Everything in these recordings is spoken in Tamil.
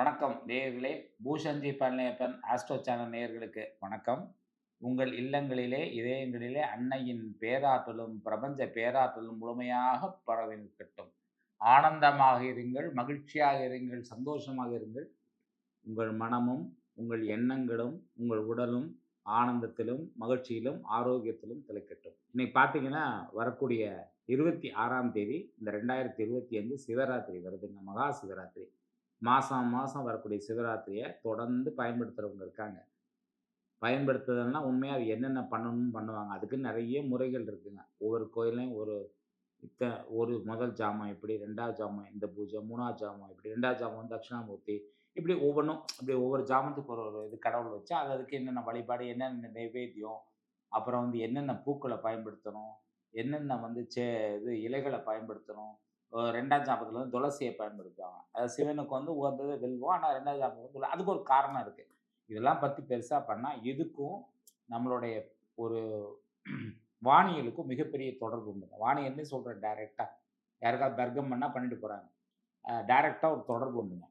வணக்கம் நேயர்களே பூஷன்ஜி பழனியப்பன் ஆஸ்ட்ரோ சேனல் நேயர்களுக்கு வணக்கம். உங்கள் இல்லங்களிலே இதயங்களிலே அன்னையின் பேராற்றலும் பிரபஞ்ச பேராற்றலும் முழுமையாக பரவி நிற்கட்டும் ஆனந்தமாக இருங்கள் மகிழ்ச்சியாக இருங்கள் சந்தோஷமாக இருங்கள். உங்கள் மனமும் உங்கள் எண்ணங்களும் உங்கள் உடலும் ஆனந்தத்திலும் மகிழ்ச்சியிலும் ஆரோக்கியத்திலும் திளைக்கட்டும். இன்னைக்கு பார்த்தீங்கன்னா வரக்கூடிய இருபத்தி ஆறாம் தேதி இந்த ரெண்டாயிரத்தி இருபத்தி அஞ்சு சிவராத்திரி வருதுங்க மகா சிவராத்திரி. மாதம் மாதம் வரக்கூடிய சிவராத்திரியை தொடர்ந்து பயன்படுத்துகிறவங்க இருக்காங்க. பயன்படுத்துறதுனா உண்மையாக அது என்னென்ன பண்ணணும்னு பண்ணுவாங்க. அதுக்கு நிறைய முறைகள் இருக்குங்க. ஒவ்வொரு கோயிலையும் ஒரு இத்த ஒரு முதல் ஜாமம் இப்படி ரெண்டாவது ஜாமம் இந்த பூஜை மூணாவது ஜாமம் இப்படி ரெண்டாவது ஜாமம் வந்து தட்சிணாமூர்த்தி இப்படி ஒவ்வொன்றும் இப்படி ஒவ்வொரு ஜாமத்துக்கு ஒரு ஒரு இது கடவுள் வச்சு அது அதுக்கு என்னென்ன வழிபாடு என்னென்ன நைவேத்தியம் அப்புறம் வந்து என்னென்ன பூக்களை பயன்படுத்தணும் என்னென்ன வந்து சே இது இலைகளை பயன்படுத்தணும் ரெண்டாம் சாபத்தில் வந்து துளசியை பயன்படுத்துவாங்க. அது சிவனுக்கு வந்து உகந்தது வெல்வோம் ஆனால் ரெண்டாவது சாபத்தில் அதுக்கு ஒரு காரணம் இருக்குது இதெல்லாம் பற்றி பெருசாக பண்ணால் இதுக்கும் நம்மளுடைய ஒரு வானியலுக்கும் மிகப்பெரிய தொடர்பு உண்டுங்க வானியல்னே சொல்கிறேன் டைரெக்டாக யாருக்காவது தர்க்கம் பண்ணால் பண்ணிட்டு போகிறாங்க டைரெக்டாக ஒரு தொடர்பு உண்டுங்க.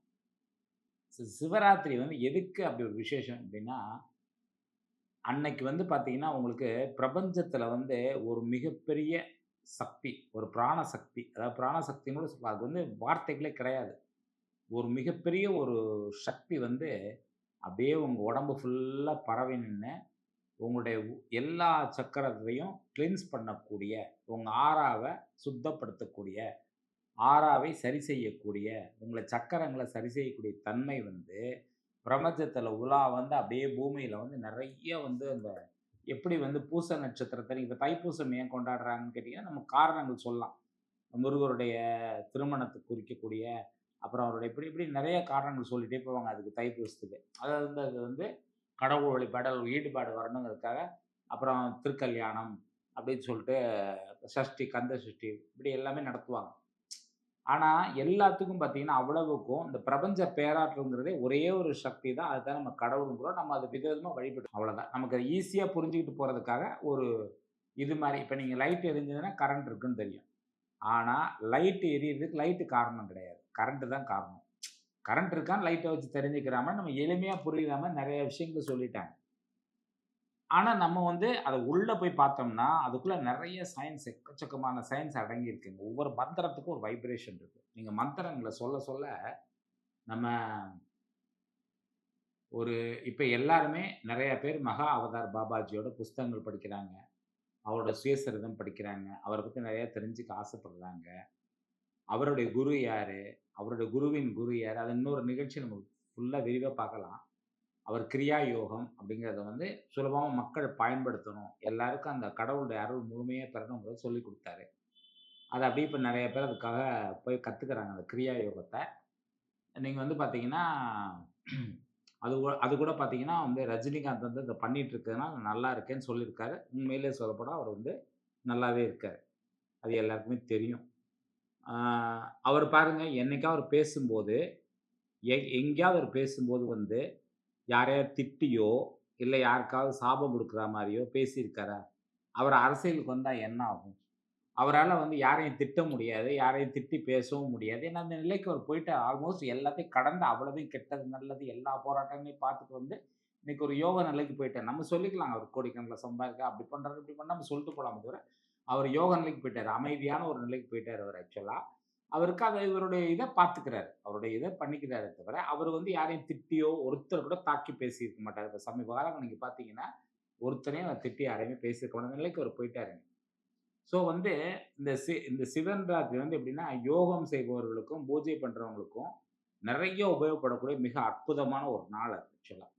சிவராத்திரி வந்து எதுக்கு அப்படி ஒரு விசேஷம் அப்படின்னா அன்னைக்கு வந்து பார்த்தீங்கன்னா உங்களுக்கு பிரபஞ்சத்தில் வந்து ஒரு மிகப்பெரிய சக்தி ஒரு பிராண சக்தி அதாவது பிராண சக்தின்னு கூட சொல்லலாம். அது வந்து வார்த்தைகளே கிடையாது. ஒரு மிகப்பெரிய ஒரு சக்தி வந்து அப்படியே உங்கள் உடம்பு ஃபுல்லாக பரவி நின்று உங்களுடைய உ- எல்லா சக்கரத்தையும் கிளின்ஸ் பண்ணக்கூடிய உங்கள் ஆறாவை சுத்தப்படுத்தக்கூடிய ஆறாவை சரி செய்யக்கூடிய உங்களை சக்கரங்களை சரி செய்யக்கூடிய தன்மை வந்து பிரபஞ்சத்தில் உலா வந்து அப்படியே பூமியில் வந்து நிறைய வந்து அந்த எப்படி வந்து பூச நட்சத்திரத்தை இப்போ தைப்பூசம் ஏன் கொண்டாடுறாங்கன்னு கேட்டிங்கன்னா நம்ம காரணங்கள் சொல்லலாம். முருகருடைய திருமணத்தை குறிக்கக்கூடிய அப்புறம் அவருடைய இப்படி இப்படி நிறைய காரணங்கள் சொல்லிட்டே போவாங்க அதுக்கு தைப்பூசத்துக்கு. அதாவது வந்து அது வந்து கடவுள் வழிபாடல் ஈடுபாடு வரணுங்கிறதுக்காக அப்புறம் திருக்கல்யாணம் அப்படின்னு சொல்லிட்டு சஷ்டி கந்த சஷ்டி இப்படி எல்லாமே நடத்துவாங்க. ஆனால் எல்லாத்துக்கும் பார்த்தீங்கன்னா அவ்வளவுக்கும் இந்த பிரபஞ்ச பேராற்றலுங்கிறதே ஒரே ஒரு சக்தி தான். அதுதான் நம்ம கடவுளுங்கிறோம். நம்ம அது விதவிதமாக வழிபட்டு அவ்வளோதான் நமக்கு அதை ஈஸியாக புரிஞ்சுக்கிட்டு போகிறதுக்காக ஒரு இது மாதிரி இப்போ நீங்கள் லைட் எரிஞ்சதுன்னா கரண்ட் இருக்குன்னு தெரியும். ஆனால் லைட் எரியறதுக்கு லைட்டு காரணம் கிடையாது. கரண்ட்டு தான் காரணம். கரண்ட் இருக்கான்னு லைட்டை வச்சு தெரிஞ்சுக்கிறாம நம்ம எளிமையாக புரியாமல் நிறைய விஷயங்கள் சொல்லிட்டாங்க. ஆனால் நம்ம வந்து அதை உள்ளே போய் பார்த்தோம்னா அதுக்குள்ளே நிறைய சயின்ஸ் எக்கச்சக்கமான சயின்ஸ் அடங்கி இருக்குங்க ஒவ்வொரு மந்திரத்துக்கும் ஒரு வைப்ரேஷன் இருக்குது நீங்கள் மந்திரங்களை சொல்ல சொல்ல நம்ம ஒரு இப்போ எல்லாருமே நிறைய பேர் மகா அவதார் பாபாஜியோட புஸ்தகங்கள் படிக்கிறாங்க. அவரோட சுயசரிதம் படிக்கிறாங்க. அவரை பற்றி நிறைய தெரிஞ்சுக்க ஆசைப்படுறாங்க. அவருடைய குரு யார்? அவருடைய குருவின் குரு யார்? அது இன்னொரு நிகழ்ச்சி நம்ம ஃபுல்லாக விரிவாக பார்க்கலாம். அவர் கிரியா யோகம் அப்படிங்கிறத வந்து சுலபமாக மக்கள் பயன்படுத்தணும். எல்லாருக்கும் அந்த கடவுளுடைய அருள் முழுமையாக பெறணுங்கிறத சொல்லி கொடுத்தாரு. அது அப்படியே இப்போ நிறைய பேர் அதுக்காக போய் கற்றுக்கிறாங்க அந்த கிரியா யோகத்தை நீங்கள் வந்து பார்த்தீங்கன்னா அது அது கூட பார்த்தீங்கன்னா வந்து ரஜினிகாந்த் வந்து இதை பண்ணிட்டு இருக்கிறதுனால நல்லா இருக்கேன்னு சொல்லியிருக்காரு. உண்மையிலே சொல்லப்போனால் அவர் வந்து நல்லாவே இருக்கார். அது எல்லாருக்குமே தெரியும். அவர் பாருங்கள் என்னைக்கா அவர் பேசும்போது எ- எங்கேயாவது அவர் பேசும்போது வந்து யாரையாவது திட்டியோ இல்லை யாருக்காவது சாபம் கொடுக்குற மாதிரியோ பேசியிருக்காரா? அவர் அரசியலுக்கு வந்தால் என்ன ஆகும்? அவரால் வந்து யாரையும் திட்ட முடியாது யாரையும் திட்டி பேசவும் முடியாது. ஏன்னா அந்த நிலைக்கு அவர் போயிட்டு ஆல்மோஸ்ட் எல்லாத்தையும் கடந்து அவ்வளோதையும் கெட்டது நல்லது எல்லா போராட்டங்களையும் பார்த்துட்டு வந்து இன்னைக்கு ஒரு யோக நிலைக்கு போயிட்டார். நம்ம சொல்லிக்கலாம் அவர் கோடிக்கணக்கில் சம்பாதிக்க. அப்படி பண்ணுறாரு இப்படி பண்ணாமல் நம்ம சொல்லிட்டு போகலாம் தவிர அவர் யோக நிலைக்கு போயிட்டார். அமைதியான ஒரு நிலைக்கு போயிட்டார் அவர் ஆக்சுவலாக அவருக்கு அதை இவருடைய இதை பார்த்துக்கிறாரு. அவருடைய இதை பண்ணிக்கிறாரு தவிர அவர் வந்து யாரையும் திட்டியோ ஒருத்தர் கூட தாக்கி பேசியிருக்க மாட்டார். இப்போ சமீப காலம் நீங்கள் பார்த்தீங்கன்னா ஒருத்தனையும் அவர் திட்டி யாரையுமே பேசியிருக்க மாட்டாங்க நிலைக்கு அவர் போயிட்டாருங்க. ஸோ வந்து இந்த சி இந்த சிவன் ராத்திரி வந்து எப்படின்னா யோகம் செய்பவர்களுக்கும் பூஜை பண்ணுறவங்களுக்கும் நிறைய உபயோகப்படக்கூடிய மிக அற்புதமான ஒரு நாள் ஆக்சுவலாக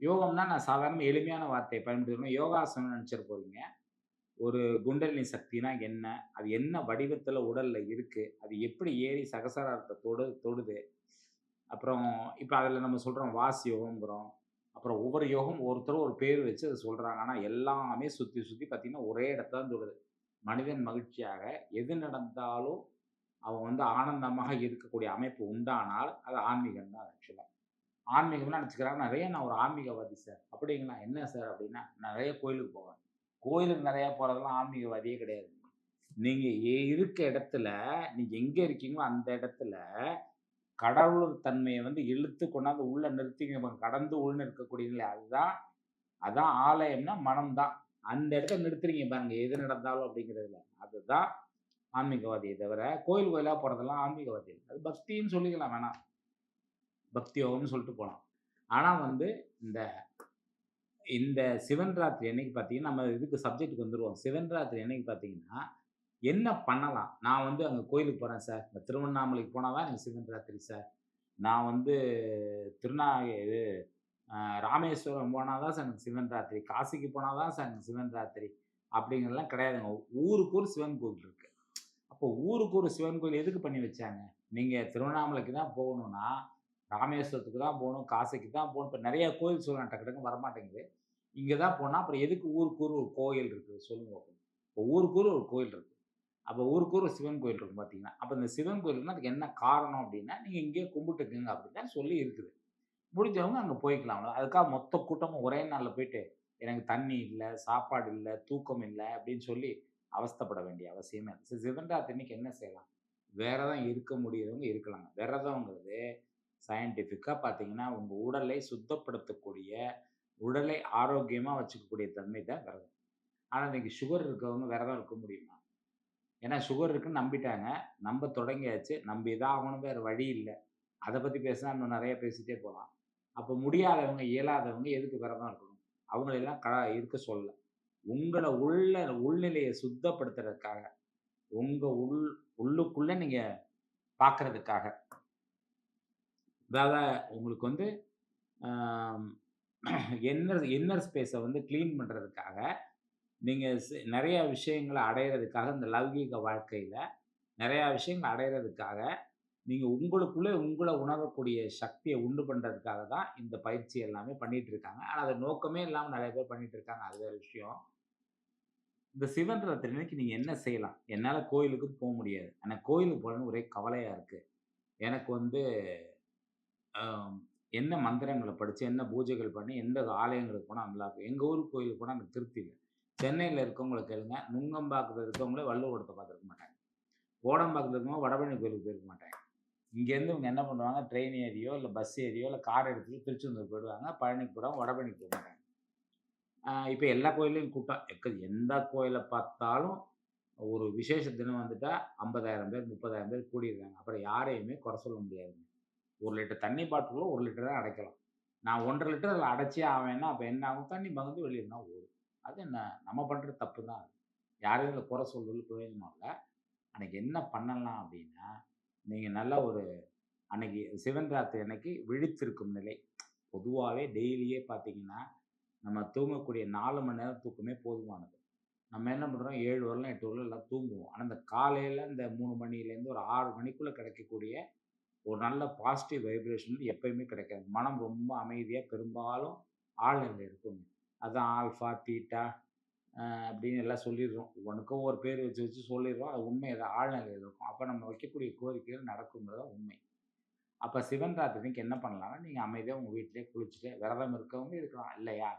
யோகம்னா நான் சாதாரண எளிமையான வார்த்தையை பயன்படுத்தணும் யோகாசனம் நினச்சிட்டு ஒரு குண்டலினி சக்தினா என்ன? அது என்ன வடிவத்தில் உடலில் இருக்குது அது எப்படி ஏறி சகசாரத்தை தொடு தொடுது? அப்புறம் இப்போ அதில் நம்ம சொல்கிறோம் வாசி யோகங்கிறோம் அப்புறம் ஒவ்வொரு யோகம் ஒருத்தரும் ஒரு பேர் வச்சு அதை சொல்கிறாங்க ஆனால் எல்லாமே சுற்றி சுற்றி பார்த்திங்கன்னா ஒரே இடத்துல தான் தொடுது. மனிதன் மகிழ்ச்சியாக எது நடந்தாலும் அவன் வந்து ஆனந்தமாக இருக்கக்கூடிய அமைப்பு உண்டானால் அது ஆன்மீகம் தான் ஆக்சுவலாக ஆன்மீகம்லாம் நினச்சிக்கிறாங்க. நிறைய நான் ஒரு ஆன்மீகவாதி சார் அப்படிங்களா? என்ன சார் அப்படின்னா நிறைய கோயிலுக்கு போவேன். கோயிலுக்கு நிறையா போகிறதெல்லாம் ஆன்மீகவாதியே கிடையாது. நீங்கள் இருக்க இடத்துல நீங்கள் எங்கே இருக்கீங்களோ அந்த இடத்துல கடவுள் தன்மையை வந்து இழுத்து கொண்டாந்து உள்ளே நிறுத்திங்க. கடந்து உள்ள இருக்கக்கூடியங்களே அதுதான் அதுதான் அதான் ஆலயம்னா மனம்தான். அந்த இடத்த நிறுத்துறீங்க பாருங்க எது நடந்தாலும் அப்படிங்கிறதுல அதுதான் ஆன்மீகவாதியை தவிர கோயில் கோயிலாக போகிறதெல்லாம் ஆன்மீகவாதி அது பக்தின்னு சொல்லிக்கலாம் வேணாம். பக்தி யோகம்னு சொல்லிட்டு போகலாம் ஆனால் வந்து இந்த இந்த சிவன் ராத்திரி என்னைக்கு பார்த்தீங்கன்னா நம்ம இதுக்கு சப்ஜெக்ட்டுக்கு வந்துடுவோம் சிவன் ராத்திரி என்னைக்கு பார்த்தீங்கன்னா என்ன பண்ணலாம்? நான் வந்து அங்கே கோயிலுக்கு போகிறேன் சார் இந்த திருவண்ணாமலைக்கு போனால் தான் எனக்கு சிவன் ராத்திரி சார் நான் வந்து திருநா இது ராமேஸ்வரம் போனால் தான் சார் எனக்கு சிவன் ராத்திரி காசிக்கு போனால் தான் சார் எனக்கு சிவன் ராத்திரி அப்படிங்கிறதெல்லாம் கிடையாதுங்க. ஊருக்கு ஒரு சிவன் கோவில் இருக்குது அப்போ ஊருக்கு ஒரு சிவன் கோயில் எதுக்கு பண்ணி வச்சாங்க? நீங்கள் திருவண்ணாமலைக்கு தான் போகணுன்னா ராமேஸ்வரத்துக்கு தான் போகணும் காசிக்கு தான் போகணும். இப்போ நிறைய கோயில் சொல்லலாம் டக்கு டக்குன்னு வரமாட்டேங்குது. இங்கே தான் போனால் அப்புறம் எதுக்கு ஊருக்கு ஊர் ஒரு கோயில் இருக்குது சொல்லுங்க பார்ப்போம். இப்போ ஊருக்கூர் ஒரு கோயில் இருக்குது அப்போ ஊருக்கு ஒரு சிவன் கோயில் இருக்கும் பார்த்தீங்கன்னா அப்போ இந்த சிவன் கோயிலுக்குன்னா அதுக்கு என்ன காரணம் அப்படின்னா நீங்கள் இங்கேயே கும்பிட்டுக்குங்க அப்படின்னு சொல்லி இருக்குது. முடிஞ்சவங்க அங்கே போய்க்கலாம். அதுக்காக மொத்த கூட்டமும் ஒரே நாளில் போயிட்டு எனக்கு தண்ணி இல்லை சாப்பாடு இல்லை தூக்கம் இல்லை அப்படின்னு சொல்லி அவஸ்தைப்பட வேண்டிய அவசியமே இல்லை. சரி சிவன் ராத்திரிக்கு என்ன செய்யலாம்? விரதம் இருக்க முடியறவங்க இருக்கலாங்க. விரதங்கிறது சயின்டிஃபிக்காக பார்த்தீங்கன்னா உங்கள் உடலை சுத்தப்படுத்தக்கூடிய உடலை ஆரோக்கியமாக வச்சுக்கக்கூடிய தன்மை தான் விரதம். ஆனால் இன்றைக்கி சுகர் இருக்கவங்க விரதம் இருக்க முடியுமா? ஏன்னா சுகர் இருக்குன்னு நம்பிட்டாங்க. நம்ப தொடங்கியாச்சு. நம்பி தான் ஆகணும் வேறு வழி இல்லை. அதை பற்றி பேசினா இன்னும் நிறைய பேசிகிட்டே போகலாம். அப்போ முடியாதவங்க இயலாதவங்க எதுக்கு விரதம் இருக்கணும்? அவங்களெல்லாம் க இருக்க சொல்ல. உங்களை உள்ள உள்நிலையை சுத்தப்படுத்துறதுக்காக உங்கள் உள் உள்ளுக்குள்ளே நீங்கள் பார்க்கறதுக்காக அதாவது உங்களுக்கு வந்து இன்னர் இன்னர் ஸ்பேஸை வந்து க்ளீன் பண்ணுறதுக்காக நீங்கள் நிறைய விஷயங்களை அடையிறதுக்காக இந்த லௌகீக வாழ்க்கையில் நிறையா விஷயங்கள் அடையிறதுக்காக நீங்கள் உங்களுக்குள்ளே உங்களை உணரக்கூடிய சக்தியை உண்டு பண்ணுறதுக்காக தான் இந்த பயிற்சி எல்லாமே பண்ணிகிட்டு இருக்காங்க. ஆனால் அதை நோக்கமே இல்லாமல் நிறைய பேர் பண்ணிகிட்டு இருக்காங்க. அது வேறு விஷயம். இந்த சிவன் ரத்தினைக்கு நீங்கள் என்ன செய்யலாம்? என்னால் கோயிலுக்கு போக முடியாது. ஆனால் கோயிலுக்கு போகலன்னு ஒரே கவலையாக இருக்குது எனக்கு வந்து என்ன மந்திரங்களை படித்து என்ன பூஜைகள் பண்ணி எந்த ஆலயங்களுக்கு போனால் நல்லா இருக்கும். எங்கள் ஊர் கோயிலுக்கு போனால் எனக்கு திருப்தி இல்லை சென்னையில் இருக்கவங்கள கேளுங்க. நுங்கம்பாக்கத்தில் இருக்கவங்களே வள்ளுவரத்தை பார்த்துருக்க மாட்டாங்க. ஓடம்பாக்கத்தில் இருக்கவங்க வடபழனி கோயிலுக்கு போயிருக்க மாட்டாங்க. இங்கேருந்து இவங்க என்ன பண்ணுவாங்க? ட்ரெயின் ஏறியோ இல்லை பஸ் ஏறியோ இல்லை கார் எடுத்துட்டு திருச்செந்தூர் போயிடுவாங்க. பழனிக்கு போயிடுவாங்க வடபழனிக்கு போக மாட்டாங்க. இப்போ எல்லா கோயிலையும் கூட்டம் எக்க எந்த கோயிலை பார்த்தாலும் ஒரு விசேஷ தினம் வந்துட்டால் ஐம்பதாயிரம் பேர் முப்பதாயிரம் பேர் கூடியிருக்காங்க அப்புறம் யாரையுமே குறை சொல்ல முடியாதுங்க. ஒரு லிட்டர் தண்ணி பாட்டிலும் ஒரு லிட்டர் தான் அடைக்கலாம். நான் ஒன்றரை லிட்டர் அதில் அடைச்சே ஆவேன்னா அப்போ என்ன ஆகும்? தண்ணி பகுந்து வெளியே தான் ஓடும். அது என்ன? நம்ம பண்ணுற தப்பு தான் அது. யாரையும் இதில் குறை சொல்றது பிரயோஜனம் இல்லை. அன்னைக்கு என்ன பண்ணலாம் அப்படின்னா நீங்கள் நல்ல ஒரு அன்னைக்கு சிவன் ராத்திரி அன்னைக்கு விழித்திருக்கும் நிலை. பொதுவாகவே டெய்லியே பார்த்தீங்கன்னா நம்ம தூங்கக்கூடிய நாலு மணி நேரம் தூக்கமே போதுமானது. நம்ம என்ன பண்ணுறோம் ஏழு வரலாம் எட்டு வரலாம் எல்லாம் தூங்குவோம். ஆனால் இந்த காலையில் இந்த மூணு மணிலேருந்து ஒரு ஆறு மணிக்குள்ளே கிடைக்கக்கூடிய ஒரு நல்ல பாசிட்டிவ் வைப்ரேஷன் எப்பயுமே கிடைக்காது. மனம் ரொம்ப அமைதியாக பெரும்பாலும் ஆழ்நிலையில் இருக்குங்க. அதுதான் ஆல்ஃபா தீட்டா அப்படின்னு எல்லாம் சொல்லிடுறோம். உனக்கும் ஒரு பேர் வச்சு வச்சு சொல்லிடுறோம். அது உண்மை. அதை ஆழ்நிலையில் இருக்கும். அப்போ நம்ம வைக்கக்கூடிய கோரிக்கைகள் நடக்குங்கிறது உண்மை. அப்போ சிவன் ராத்திரிக்கு என்ன பண்ணலாம்னா நீங்கள் அமைதியாக உங்கள் வீட்டிலே குளிச்சுட்டு விரதம் இருக்கவங்க இருக்கலாம். இல்லையா?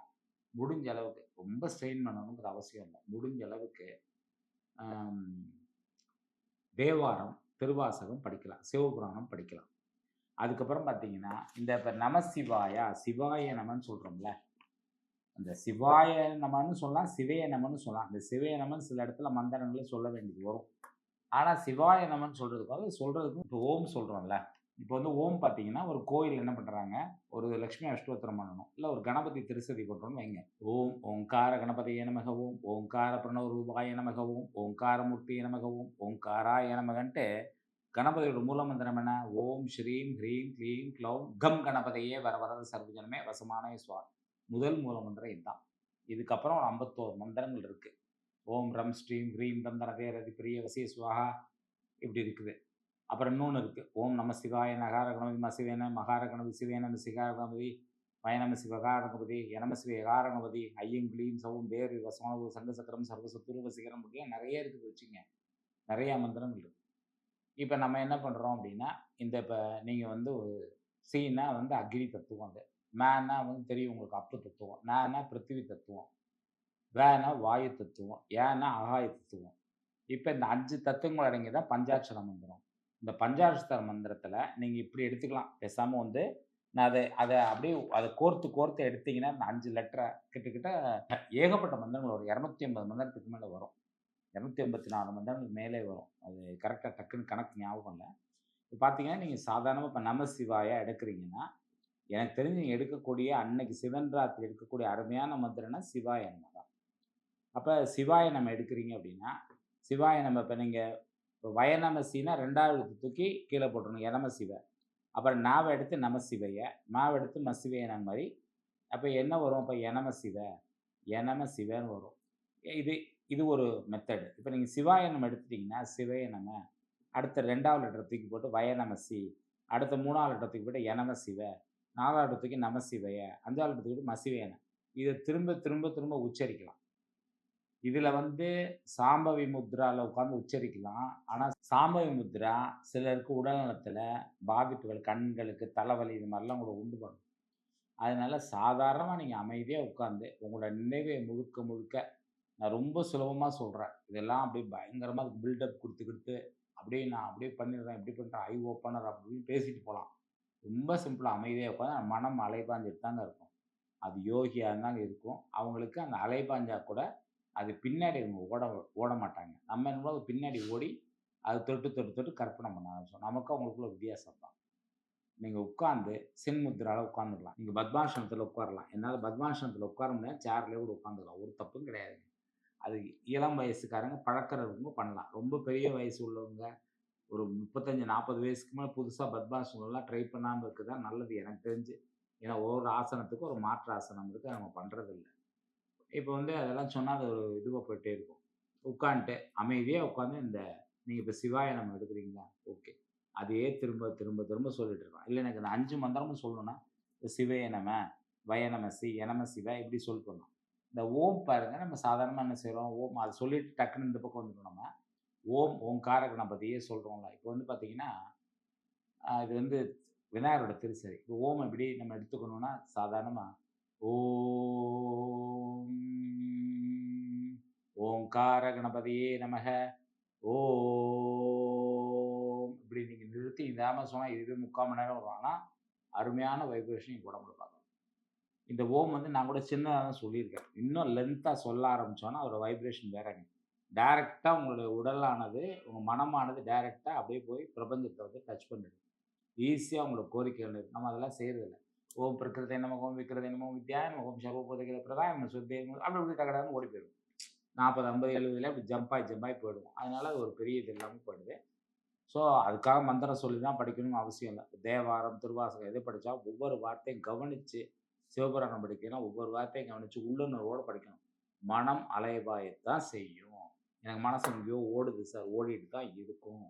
முடிஞ்ச அளவுக்கு. ரொம்ப ஸ்ட்ரெயின் பண்ணணுங்கிற அவசியம் இல்லை. முடிஞ்ச அளவுக்கு தேவாரம் திருவாசகம் படிக்கலாம் சிவபுராணம் படிக்கலாம். அதுக்கப்புறம் பார்த்தீங்கன்னா இந்த இப்போ நம சிவாயா சிவாய நமன்னு சொல்கிறோம்ல அந்த சிவாய நமன்னு சொல்லலாம் சிவைய நமன்னு சொல்லலாம் அந்த சிவைய நமன் சில இடத்துல மந்திரங்களே சொல்ல வேண்டியது வரும். ஆனால் சிவாய நமன் சொல்கிறதுக்காக சொல்கிறதுக்கு இப்போ ஓம் சொல்கிறோம்ல இப்போ வந்து ஓம் பார்த்தீங்கன்னா ஒரு கோயில் என்ன பண்ணுறாங்க ஒரு லக்ஷ்மி அஷ்டோத்திரம் பண்ணணும். இல்லை ஒரு கணபதி திருசதி கொண்டோம்னு வைங்க. ஓம் ஓங்கார கணபதியே நமக ஓங்கார பிரணவ ரூபாய நமக ஓம் ஓங்காரமூர்த்திய நமக ஓங்காராய நமகன்ட்டு கணபதியோட மூலமந்திரம் என்ன? ஓம் ஸ்ரீம் ஹ்ரீம் க்ளீம் க்ளௌம் கம் கணபதியே வர வரது சர்வஜனமே வசமான சுவா முதல் மூலமந்திரம் இதுதான். இதுக்கப்புறம் ஒரு ஐம்பத்தோரு மந்திரங்கள் இருக்குது ஓம் ரம் ஸ்ரீம் ஹ்ரீம் தந்தனதே ரதி பிரிய வசிய சுவாகா இப்படி இருக்குது. அப்புறம் இன்னொன்று இருக்குது ஓம் நம சிவாய நகார கணபதி மசிவேன மகார கணபதி சிவேன சிகார கணபதி பயநம சிவகாரணபதி எனம சிவ யகார கணபதி ஐயம் கிளீம் சவும் தேர் வசமானவு சங்க சக்கரம் சர்வசத்துரு சிகரம் இப்படிலாம் நிறைய இருக்குது வச்சுங்க. நிறைய மந்திரங்கள் இருக்கு. இப்போ நம்ம என்ன பண்ணுறோம் அப்படின்னா இந்த இப்போ நீங்கள் வந்து ஒரு சீனா வந்து அக்னி தத்துவம் அது மேனா வந்து தெரியும் உங்களுக்கு அப்பு தத்துவம். நானா பிருத்திவி தத்துவம். வேனா வாயு தத்துவம். ஏன்னா ஆகாய தத்துவம். இப்போ இந்த அஞ்சு தத்துவங்கள் அடங்கி தான் பஞ்சாட்சர மந்திரம். இந்த பஞ்சாட்சர மந்திரத்தில் நீங்கள் இப்படி எடுத்துக்கலாம். பேசாமல் வந்து நான் அதை அதை அப்படியே அதை கோர்த்து கோர்த்து எடுத்தீங்கன்னா அந்த அஞ்சு லெட்டரை கிட்டக்கிட்ட ஏகப்பட்ட மந்திரங்கள் வரும். இரநூத்தி ஐம்பது மந்திரத்துக்கு மேலே வரும். இரநூத்தி ஐம்பத்தி நாலு மந்திரங்களுக்கு மேலே வரும். அது கரெக்டாக டக்குன்னு கணக்கு ஞாபகம் இல்லை. இப்போ பார்த்தீங்கன்னா நீங்கள் சாதாரணமாக இப்போ நம சிவாயாக எடுக்கிறீங்கன்னா எனக்கு தெரிஞ்சு நீங்கள் எடுக்கக்கூடிய அன்னைக்கு சிவன் ராத்திரி எடுக்கக்கூடிய அருமையான மந்திரம்னா சிவாய நம்ம தான். அப்போ சிவாய நம்ம எடுக்கிறீங்க அப்படின்னா சிவாய நம்ம இப்போ நீங்கள் இப்போ வயநமசினா ரெண்டாவது தூக்கி கீழே போட்டுருணும் யனம அப்புறம் நாவை எடுத்து நமசிவைய. மாவை எடுத்து மசிவையன மாதிரி. அப்போ என்ன வரும்? இப்போ யனம சிவ சிவன்னு வரும் இது இது ஒரு மெத்தடு இப்போ நீங்கள் சிவாயனம் எடுத்துட்டிங்கன்னா சிவயனம. அடுத்த ரெண்டாவது லெட்டர் தூக்கி போட்டு வயநமசி. அடுத்த மூணாவது லெட்டர் தூக்கி போட்டு யனம சிவ நாலாவது தூக்கி நமசிவைய. அஞ்சாவது லெட்டர் தூக்கி மசிவையன. இதை திரும்ப திரும்ப திரும்ப உச்சரிக்கலாம். இதில் வந்து சாம்பவி முத்ராவில் உட்காந்து உச்சரிக்கலாம். ஆனால் சாம்பவி முத்ரா சிலருக்கு உடல்நலத்தில் பாதிப்புகள் கண்களுக்கு தலைவலி இது மாதிரிலாம் கூட உண்டு பண்ணும். அதனால் சாதாரணமாக நீங்கள் அமைதியாக உட்காந்து உங்களோட நினைவை முழுக்க முழுக்க நான் ரொம்ப சுலபமாக சொல்கிறேன் இதெல்லாம் அப்படியே பயங்கரமாக பில்டப் கொடுத்துக்கிட்டு அப்படியே நான் அப்படியே பண்ணிடுறேன் இப்படி பண்ணுறேன் ஐ ஓப்பனர் அப்படின்னு பேசிட்டு போகலாம் ரொம்ப சிம்பிளாக அமைதியாக உட்காந்து மனம் அலைபாஞ்சிட்டு தாங்க இருக்கும். அது யோகியாக இருந்தாங்க இருக்கும். அவங்களுக்கு அந்த அலைபாஞ்சா கூட அது பின்னாடி அவங்க ஓட ஓட மாட்டாங்க. நம்ம என்னமோ அது பின்னாடி ஓடி அது தொட்டு தொட்டு தொட்டு கற்பனை பண்ண ஆரம்பிச்சோம் நமக்கு அவங்களுக்குள்ள வித்தியாசம் தான். நீங்கள் உட்காந்து சின்முத்திரால உட்காந்துக்கலாம் நீங்கள் பத்மாசனத்தில் உட்காரலாம். என்னால் பத்மாசனத்தில் உட்கார முடியாது. சேர்லேயே கூட உட்காந்துக்கலாம் ஒரு தப்பும் கிடையாதுங்க. அது இளம் வயசுக்காரங்க பழக்கிறவங்க பண்ணலாம். ரொம்ப பெரிய வயசு உள்ளவங்க ஒரு முப்பத்தஞ்சு நாற்பது வயசுக்கு மேலே புதுசாக பத்மாசனம்லாம் ட்ரை பண்ணாமல் இருக்குது தான் நல்லது எனக்கு தெரிஞ்சு. ஏன்னா ஒவ்வொரு ஆசனத்துக்கும் ஒரு மாற்று ஆசனம் இருக்குது நம்ம பண்ணுறதில்ல இப்போ வந்து அதெல்லாம் சொன்னால் அது ஒரு இதுவாக போயிட்டே இருக்கும். உட்காந்துட்டு அமைதியாக உட்காந்து இந்த நீங்கள் இப்போ சிவாய நம்ம எடுக்கிறீங்களா? ஓகே. அதையே திரும்ப திரும்ப திரும்ப சொல்லிட்டு இருக்கலாம். இல்லை எனக்கு இந்த அஞ்சு மந்திரமும் சொல்லணும்னா இப்போ சிவைய நம வயநம சி எனம சிவ இப்படி சொல்லிட்டு இந்த ஓம் பாருங்க நம்ம சாதாரணமாக என்ன செய்கிறோம் ஓம் அதை சொல்லிட்டு டக்குன்னு இந்த பக்கம் வந்துடும் நம்ம. ஓம் ஓங்கார கணபதியே சொல்கிறோம்ல இப்போ வந்து பார்த்தீங்கன்னா இது வந்து விநாயகரோட திருச்சரி இப்போ ஓம் எப்படி நம்ம எடுத்துக்கணும்னா சாதாரணமாக ஓம். ஓங்கார கணபதியே நமக. ஓம். இப்படி நீங்கள் நிறுத்தி இந்த சொன்னால் இதுவே முக்கால் மணி நேரம் வரும் ஆனால் அருமையான வைப்ரேஷன் உடம்புல பார்க்கலாம். இந்த ஓம் வந்து நான் கூட சின்னதாக தான் சொல்லியிருக்கேன். இன்னும் லென்த்தாக சொல்ல ஆரம்பித்தோன்னா அதோட வைப்ரேஷன் வேறங்க டைரெக்டாக உங்களுடைய உடலானது உங்கள் மனமானது டைரெக்டாக அப்படியே போய் பிரபஞ்சத்தை வந்து டச் பண்ணிடும். ஈஸியாக உங்களோட கோரிக்கைகள் நம்ம அதெல்லாம் செய்கிறதில்ல ஓம் பிரகிருதி நமக்கு ஓம் விக்கிரதை நமோ வித்யா நமக்கு ஓம் சர்வபோதைகளை பிரதாய நம்ம சொத்தே அப்படி அப்படி கடகடாமல் ஓடி போயிடும். நாற்பது ஐம்பது எழுபதுல அப்படி ஜம்பாய் ஜம்பாய் போயிடும் அதனால அது ஒரு பெரிய இது இல்லாமல் போயிடுது. ஸோ அதுக்காக மந்திரம் சொல்லி தான் படிக்கணும்னு அவசியம் இல்லை. தேவாரம் திருவாசகம் எது படித்தா ஒவ்வொரு வார்த்தையும் கவனித்து சிவபுராணம் படிக்கணும் ஒவ்வொரு வார்த்தையும் கவனித்து உள்ளுணர்வோடு படிக்கணும். மனம் அலைபாயத்தான் செய்யும். எனக்கு மனசு எங்கேயோ ஓடுது சார் ஓடிட்டு தான் இருக்கும்.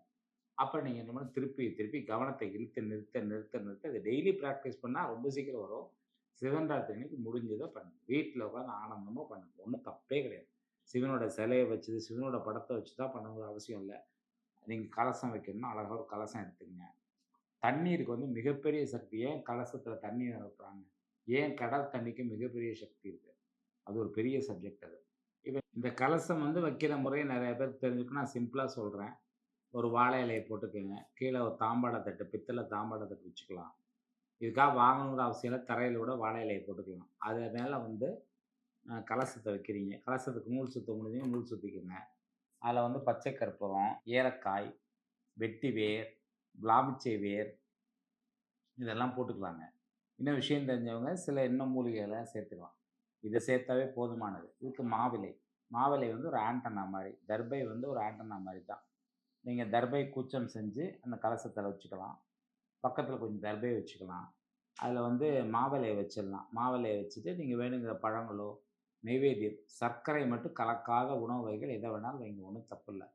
அப்போ நீங்கள் என்ன பண்ணணும்? திருப்பி திருப்பி கவனத்தை இழுத்து நிறுத்த நிறுத்த நிறுத்த அதை டெய்லி ப்ராக்டிஸ் பண்ணால் ரொம்ப சீக்கிரம் வரும். சிவன் ராத்திரி அன்னைக்கு முடிஞ்சதை பண்ணுங்க. வீட்டில் உட்காந்து ஆனந்தமாக பண்ணுங்க. ஒன்றும் தப்பே கிடையாது. சிவனோட சிலையை வச்சுது சிவனோட படத்தை வச்சு தான் பண்ணணுங்கிற அவசியம் இல்லை. நீங்கள் கலசம் வைக்கணும்னா அழகாக ஒரு கலசம் எடுத்துங்க தண்ணீருக்கு வந்து மிகப்பெரிய சக்தி. ஏன் கலசத்தில் தண்ணி நிரப்புறாங்க? ஏன் கடல் தண்ணிக்கு மிகப்பெரிய சக்தி இருக்குது அது ஒரு பெரிய சப்ஜெக்ட் அது. இப்போ இந்த கலசம் வந்து வைக்கிற முறையை நிறைய பேர் தெரிஞ்சுக்கணும். நான் சிம்பிளாக சொல்கிறேன் ஒரு வாழை இலையை போட்டுக்கோங்க. கீழே ஒரு தாம்பாடை தட்டு பித்தளை தாம்பாடை தட்டு வச்சுக்கலாம். இதுக்காக வாங்கணுங்கிற அவசியம் இல்லை. தரையில் கூட வாழை இலையை போட்டுக்கலாம். அது மேலே வந்து கலசத்தை வைக்கிறீங்க. கலசத்துக்கு நூல் சுத்த முடிஞ்சு நூல் சுற்றிக்கோங்க அதில் வந்து பச்சை கற்பூரம் ஏலக்காய் வெட்டி வேர் விளாமிச்சை வேர் இதெல்லாம் போட்டுக்கலாங்க. இன்னும் விஷயம் தெரிஞ்சவங்க சில இன்னும் மூலிகைகளை சேர்த்துக்கலாம். இதை சேர்த்தாவே போதுமானது. இதுக்கு மாவிலை. மாவிலை வந்து ஒரு ஆண்டனா மாதிரி தர்பை வந்து ஒரு ஆண்டனா மாதிரி தான். நீங்கள் தர்பை கூச்சம் செஞ்சு அந்த கலசத்தில் வச்சுக்கலாம். பக்கத்தில் கொஞ்சம் தர்பை வச்சுக்கலாம். அதில் வந்து மாவிலையை வச்சிடலாம். மாவிலையை வச்சுட்டு நீங்கள் வேணுங்கிற பழங்களோ நெய்வேத்தியம் சர்க்கரை மட்டும் கலக்காத உணவு வகைகள் எதை வேணாலும் வைங்க. ஒன்றும் தப்பு இல்லை.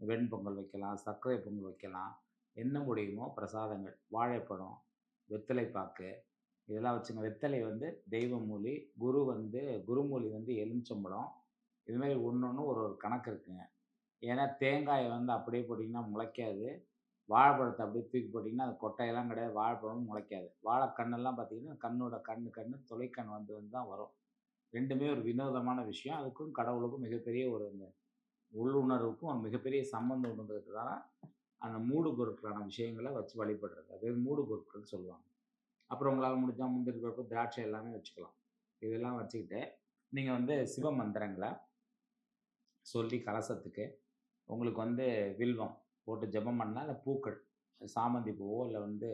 வெண்பொங்கல் வைக்கலாம் சர்க்கரை பொங்கல் வைக்கலாம். என்ன முடியுமோ பிரசாதங்கள் வாழைப்பழம் வெத்தலைப்பாக்கு இதெல்லாம் வச்சுங்க. வெத்தலை வந்து தெய்வமூலி குரு வந்து குருமூலி வந்து எலுமிச்சம்பழம். இதுமாரி ஒன்று ஒன்று ஒரு ஒரு கணக்கு இருக்குங்க. ஏன்னா தேங்காயை வந்து அப்படியே போட்டிங்கன்னா முளைக்காது வாழைப்பழத்தை அப்படியே தூக்கி போட்டிங்கன்னா அது கொட்டையெல்லாம் கிடையாது வாழைப்பழமும் முளைக்காது வாழைக்கண்ணெல்லாம் பார்த்தீங்கன்னா கண்ணோட கண்ணு கண்ணு தொலைக்கண் வந்து வந்து தான் வரும் ரெண்டுமே ஒரு வினோதமான விஷயம் அதுக்கும் கடவுளுக்கும் மிகப்பெரிய ஒரு இந்த உள்ளுணர்வுக்கும் ஒரு மிகப்பெரிய சம்பந்தம் தான் அந்த மூடு பொருட்களான விஷயங்களை வச்சு வழிபடுறது. அது மூடு பொருட்கள்னு சொல்லுவாங்க. அப்புறம் உங்களால் முடிஞ்சால் முந்திரி பருப்பு, திராட்சை எல்லாமே வச்சுக்கலாம். இதெல்லாம் வச்சுக்கிட்டு, நீங்கள் வந்து சிவ மந்திரங்களை சொல்லி கலசத்துக்கு, உங்களுக்கு வந்து வில்வம் போட்டு ஜெபம் பண்ணால் இல்லை பூக்கள், சாமந்தி பூவோ, இல்லை வந்து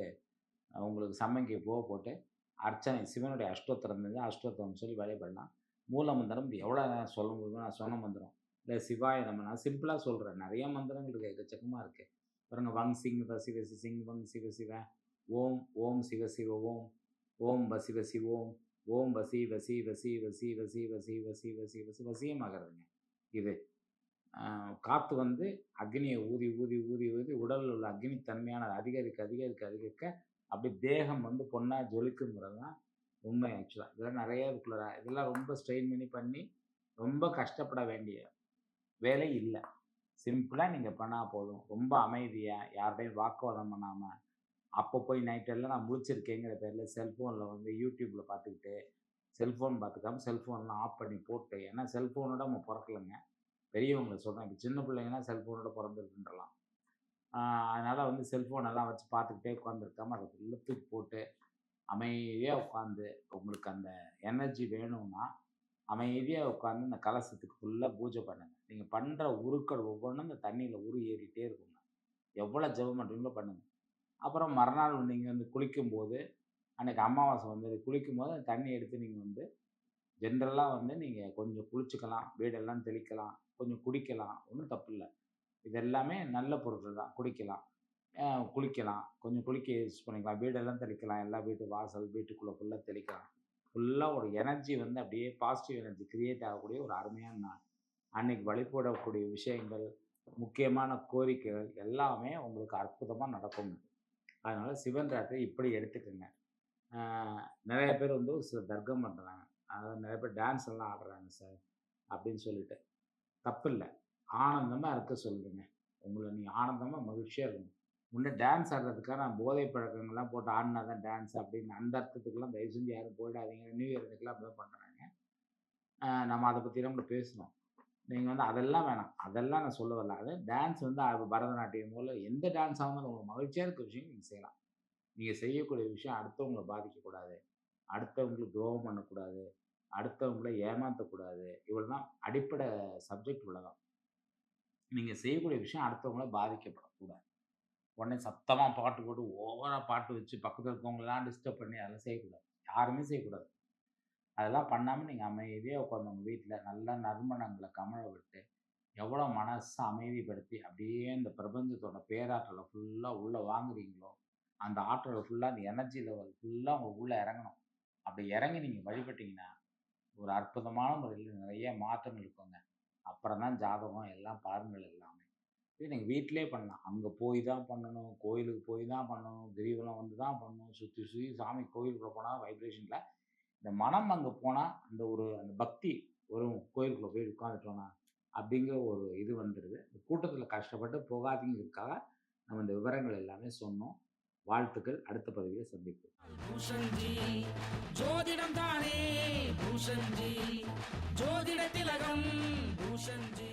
உங்களுக்கு சம்மங்கி பூவோ போட்டு அர்ச்சனை சிவனுடைய அஷ்டோத்திரம் இருந்து அஷ்டோத்திரம் சொல்லி வழிபடலாம். மூல மந்திரம் எவ்வளோ நேரம் சொல்ல முடியுமோ நான் சொன்ன மந்திரம். இல்லை சிவாய நம்ம நான் சிம்பிளாக சொல்கிறேன் நிறைய மந்திரங்கள் இருக்குது எக்கச்சக்கமாக இருக்குது பாருங்க வங் சிங் சிவ சிங் வங் சிவ சிவ ஓம் ஓம் சிவ சிவ ஓம் ஓம் வ ஓம் ஓம் வசி வசி வசி வசி வசி வசி வசி வசி வசி வசியமாகிறதுங்க இது. காற்று வந்து அக்னியை ஊதி ஊதி ஊதி ஊதி உடலில் உள்ள அக்னி தன்மையான அதிகரிக்க அதிகரிக்க அதிகரிக்க அப்படியே தேகம் வந்து பொண்ணாக ஜொலிக்குங்கிறது தான் உண்மை ஆக்சுவலாக இதெல்லாம் நிறைய இருக்குள்ள இதெல்லாம் ரொம்ப ஸ்ட்ரெயின் பண்ணி பண்ணி ரொம்ப கஷ்டப்பட வேண்டிய வேலை இல்லை. சிம்பிளாக நீங்கள் பண்ணால் போதும். ரொம்ப அமைதியாக யார்கிட்டையும் வாக்குவாதம் பண்ணாமல் அப்போ போய் நைட்டெல்லாம் நான் முழிச்சிருக்கேங்கிற பேரில் செல்ஃபோனில் வந்து யூடியூப்பில் பார்த்துக்கிட்டு, செல்ஃபோன் பார்த்துக்காம செல்ஃபோன்லாம் ஆஃப் பண்ணி போட்டு ஏன்னா செல்ஃபோனோட நம்ம பிறக்கலைங்க. பெரியவங்களை சொல்கிறேன் இப்போ சின்ன பிள்ளைங்கன்னா செல்ஃபோனோட பிறந்துருக்குன்றலாம் அதனால் வந்து செல்ஃபோன் எல்லாம் வச்சு பார்த்துக்கிட்டே உட்காந்துருக்காம, அதை ஃபுல்லா தூக்கி போட்டு, அமைதியாக உட்காந்து, உங்களுக்கு அந்த எனர்ஜி வேணும்னா, அமைதியாக உட்காந்து இந்த கலசத்துக்கு ஃபுல்லாக பூஜை பண்ணுங்கள் நீங்கள் பண்ணுற உருக்கள் ஒவ்வொன்றும் இந்த தண்ணியில் உரு ஏறிட்டே இருக்குங்க. எவ்வளோ ஜெபம் பண்ணுறீங்களோ பண்ணுங்க. அப்புறம் மறுநாள் நீங்கள் வந்து குளிக்கும்போது, அன்னைக்கு அமாவாசை வந்து குளிக்கும்போது அந்த தண்ணி எடுத்து நீங்கள் வந்து ஜென்ரலாக வந்து நீங்கள் கொஞ்சம் குளிச்சுக்கலாம். வீடெல்லாம் தெளிக்கலாம். கொஞ்சம் குடிக்கலாம். ஒன்றும் தப்பு இல்லை இது எல்லாமே நல்ல பொருட்கள் தான். குடிக்கலாம். குளிக்கலாம். கொஞ்சம் குளிக்க யூஸ் பண்ணிக்கலாம். வீடெல்லாம் தெளிக்கலாம். எல்லா வீட்டு வாசல், வீட்டுக்குள்ளே ஃபுல்லாக தெளிக்கலாம். ஃபுல்லாக ஒரு எனர்ஜி வந்து அப்படியே பாசிட்டிவ் எனர்ஜி கிரியேட் ஆகக்கூடிய ஒரு அருமையான நாள். அன்னைக்கு வழிபடக்கூடிய விஷயங்கள், முக்கியமான கோரிக்கைகள் எல்லாமே உங்களுக்கு அற்புதமாக நடக்கும் அதனால் சிவன் ராத்திரி இப்படி எடுத்துக்கோங்க நிறைய பேர் வந்து சில தர்க்கம் பண்ணுறாங்க அதாவது நிறைய பேர் டான்ஸ் எல்லாம் ஆடுறாங்க சார் அப்படின்னு சொல்லிட்டு. தப்பில்லை ஆனந்தமாக இருக்க சொல்லுங்க. உங்களை நீ ஆனந்தமாக மகிழ்ச்சியாக இருக்கணும். முன்னே டான்ஸ் ஆடுறதுக்கான போதை பழக்கங்கள்லாம் போட்டு ஆடினா தான் டான்ஸ் அப்படின்னு அந்த அர்த்தத்துக்குலாம் தயவு செஞ்சு யாரும் போயிடாதீங்க. நியூ இயர் அப்படி தான் பண்ணுறாங்க நம்ம அதை பற்றிலாம் கூட பேசணும் நீங்கள் வந்து அதெல்லாம் வேணாம். அதெல்லாம் நான் சொல்ல வரல. அது டான்ஸ் வந்து பரதநாட்டியம் போல் எந்த டான்ஸ் இருந்தாலும் உங்களுக்கு மகிழ்ச்சியாக இருக்க விஷயம் நீங்கள் செய்யலாம். நீங்கள் செய்யக்கூடிய விஷயம் அடுத்தவங்கள பாதிக்கக்கூடாது. அடுத்தவங்களுக்கு துரோகம் பண்ணக்கூடாது. அடுத்தவங்கள இவ்வளோ தான் அடிப்படை சப்ஜெக்ட் இவ்வளவுதான். நீங்கள் செய்யக்கூடிய விஷயம் அடுத்தவங்கள பாதிக்கப்படக்கூடாது. உடனே சத்தமாக பாட்டு போட்டு ஓவராக பாட்டு வச்சு பக்கத்தில் இருக்கவங்களலாம் டிஸ்டர்ப் பண்ணி அதெல்லாம் செய்யக்கூடாது. யாருமே செய்யக்கூடாது. அதெல்லாம் பண்ணாமல் நீங்கள் அமைதியாக உட்காந்து உங்கள் வீட்டில் நல்லா நறுமணங்களை கமழ விட்டு, எவ்வளோ மனசை அமைதிப்படுத்தி அப்படியே இந்த பிரபஞ்சத்தோட பேராற்றலை ஃபுல்லாக உள்ளே வாங்குறீங்களோ, அந்த ஆற்றலை ஃபுல்லாக அந்த எனர்ஜி லெவல் ஃபுல்லாக உங்களுக்கு உள்ளே இறங்கணும். அப்படி இறங்கி நீங்கள் வழிபட்டிங்கன்னா ஒரு அற்புதமான முறையில் நிறைய மாற்றங்கள் இருக்குங்க. அப்புறம் தான் ஜாதகம் எல்லாம் பாருங்கள் எல்லாமே. இது நீங்கள் வீட்டிலேயே பண்ணலாம். அங்கே போய் தான் பண்ணணும். கோயிலுக்கு போய் தான் பண்ணணும். கிரிவலம் வந்து தான் பண்ணணும். சுற்றி சுற்றி சாமி கோயிலுக்குள்ளே போனால் வைப்ரேஷனில் இந்த மனம் அங்கே போனால் அந்த ஒரு அந்த பக்தி ஒரு கோயிலுக்குள்ளே போய் உட்காந்துட்டோம்னா, அப்படிங்கிற ஒரு இது வந்துடுது இந்த கூட்டத்தில் கஷ்டப்பட்டு போகாதீங்கிறதுக்காக நம்ம இந்த விவரங்கள் எல்லாமே சொன்னோம். வாழ்த்துக்கள். அடுத்த பதிவில சந்திப்போம். பூஷன்ஜி ஜோதிடம் தானே பூஷன்ஜி ஜோதிட திலகம் பூஷன்ஜி